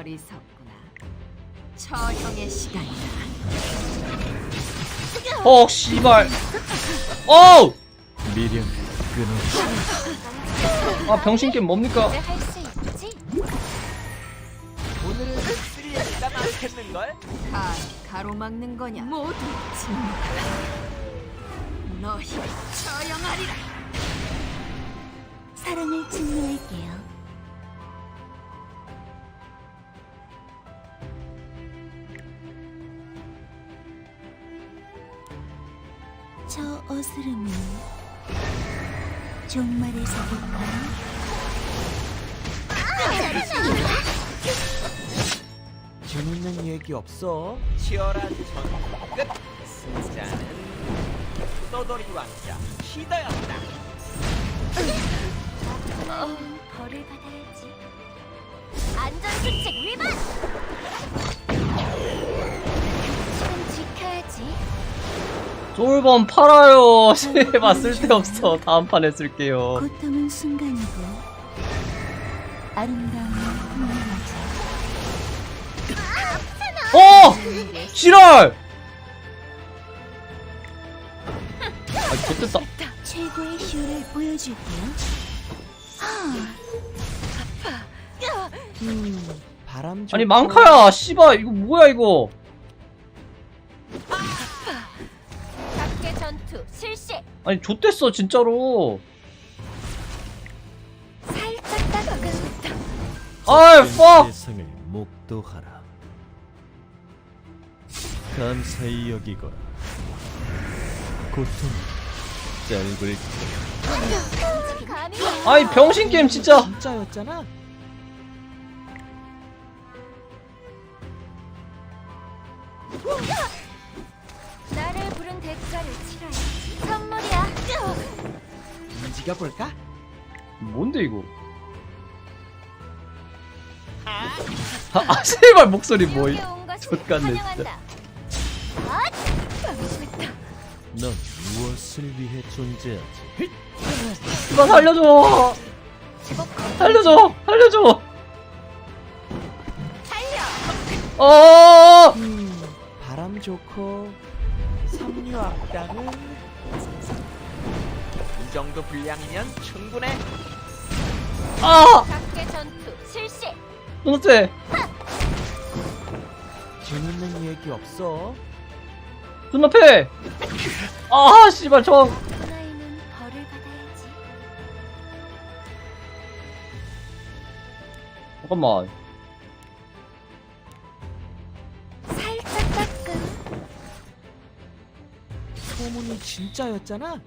어리석구나. 처형의 시간이다. 어 씨발 어우 미련 끊어 아 병신 게임 뭡니까 할수 있지? 오늘은 쓸 얘기가 많겠는걸? 가 가로막는 거냐? 모두. 너희 처형하리라. 사랑을 증명할게요. 저 어스름은 종말에서 볼까요? 재밌는 얘기 없어? 치열한 전투 끝 승자는 떠돌이 왕자 시다였다 벌을 받아야지. 안전수칙 위반! 시간 지켜야지. 솔범 팔아요 씨발 쓸데없어 다음 판에 쓸게요 고통은 순간이고 아름다움은 분명하죠. 어! 지랄! 아 좋됐다 최고의 쇼를 보여줄게요. 바람 아니 망카야 씨발 이거 뭐야 이거 아니 좋댔어 진짜로. 살짝 아이 퍽 세상을 목도하라. 감사히 여기거라. 고통 짧을 아이 병신 게임 진짜. 진짜였잖아 움직여 볼까? 뭔데 이거? 아, 아 제발 목소리 뭐이 족같네, 진짜. 아! 넌 무엇을 위해 존재하지? 씨발 살려줘. 살려줘. 살려줘. 어! 음, 바람 좋고 삼류 악당은 이 정도 분량이면 충분해 아! 각계 전투 실시. 도대체 재밌는 얘기 없어? 눈앞에 아 씨발 저 사나이는 벌을 받아야지. 잠깐만 살짝 따끔. 소문이 진짜였잖아?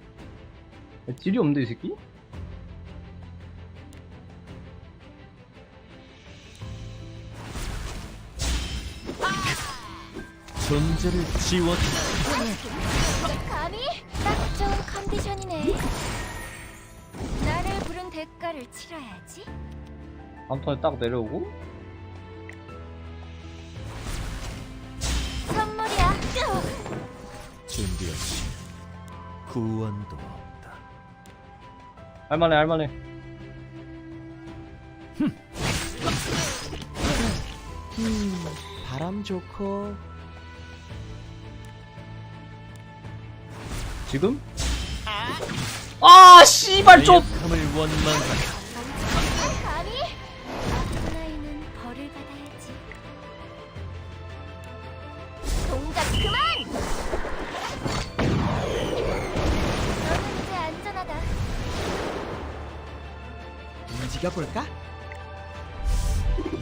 딜이 없는데 이 새끼? 존재를 지워주 감히 딱 좋은 컨디션이네. 나를 부른 대가를 치러야지. 다음 턴에 딱 내려오고 선물이야. 준비 없이 구원도 할만해 할만해. 음, 바람 좋고. 지금? 아 씨발 좀. 원망하라 움직여 볼까?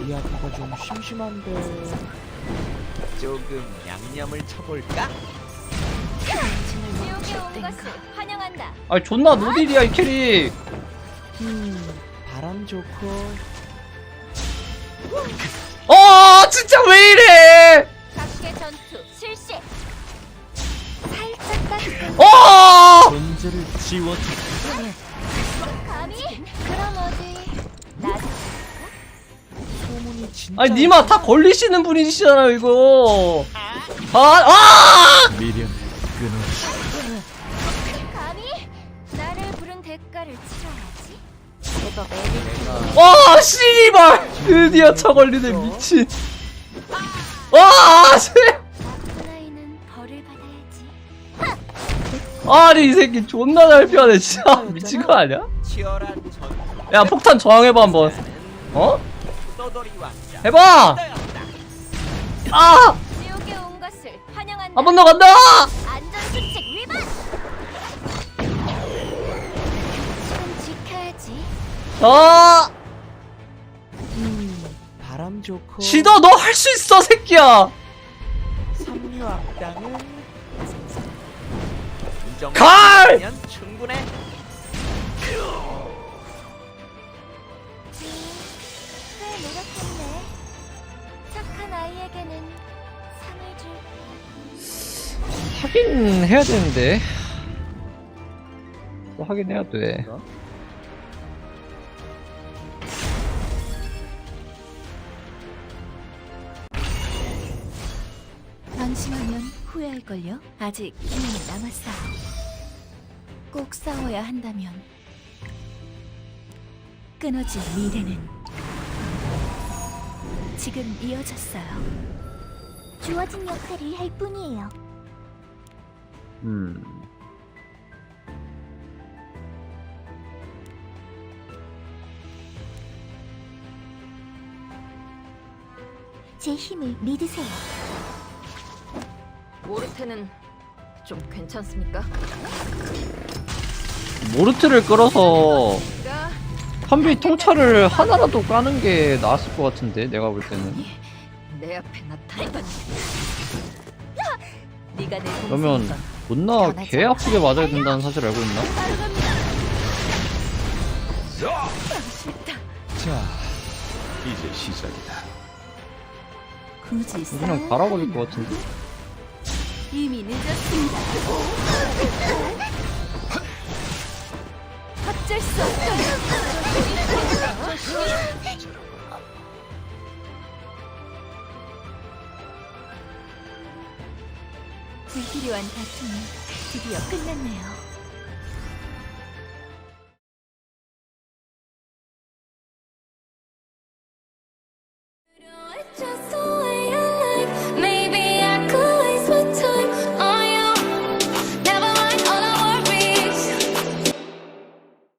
이야기가 좀 심심한데 조금 양념을 쳐볼까? 지옥에 온 것을 환영한다. 아니 존나 노딜이야 이 캐릭 음, 바람 좋고 어 진짜 왜 이래 각계 전투 실시. 살짝 따뜻한 어 존재를 지워주 감히? 그럼 어디? 나도 아니 니마 다 걸리시는 분이시잖아요 이거. 아 아! 미련 끊어 감히? 나를 부른 대가를 치러야지. 제법 애를 와 씨발! 드디어 쳐 걸리네 미친. 와 씨. 아니 이 새끼 존나 잘 피하네 진짜 미친 거 아니야? 치열한 야 폭탄 저항해봐 한번 어? 떠돌이 해봐 아! 지옥에 온 것을 환영한다. 한 번 더 간다! 안전수칙 위반. 규칙은 지켜야지. 아! 음, 바람 좋고 시도 너할 수 있어 새끼야 삼류 악당은 면 충분해 꽤 노력했네. 착한 아이에게는 상을 줄. 하긴 해야 되는데 또 하긴 해야 돼 후회할걸요? 아직 기회는 남았어요. 꼭 싸워야 한다면 끊어진 미래는 지금 이어졌어요. 주어진 역할을 할 뿐이에요. 음 제 힘을 믿으세요. 모르테는 좀 괜찮습니까? 모르트를 끌어서 가 한비 통찰을 하나라도 까는 게 나았을 것 같은데 내가 볼 때는 내 앞에 나타나다니. 네가 내 그러면 동생이건 존나 개 아프게 맞아야 된다는 사실 알고 있나? 자, 이제 시작이다. 굳이 그냥 갈아버릴 것 같은데 이미 늦었습니다. 어쩔 수 없다. 불필요한 다툼이 드디어 끝났네요.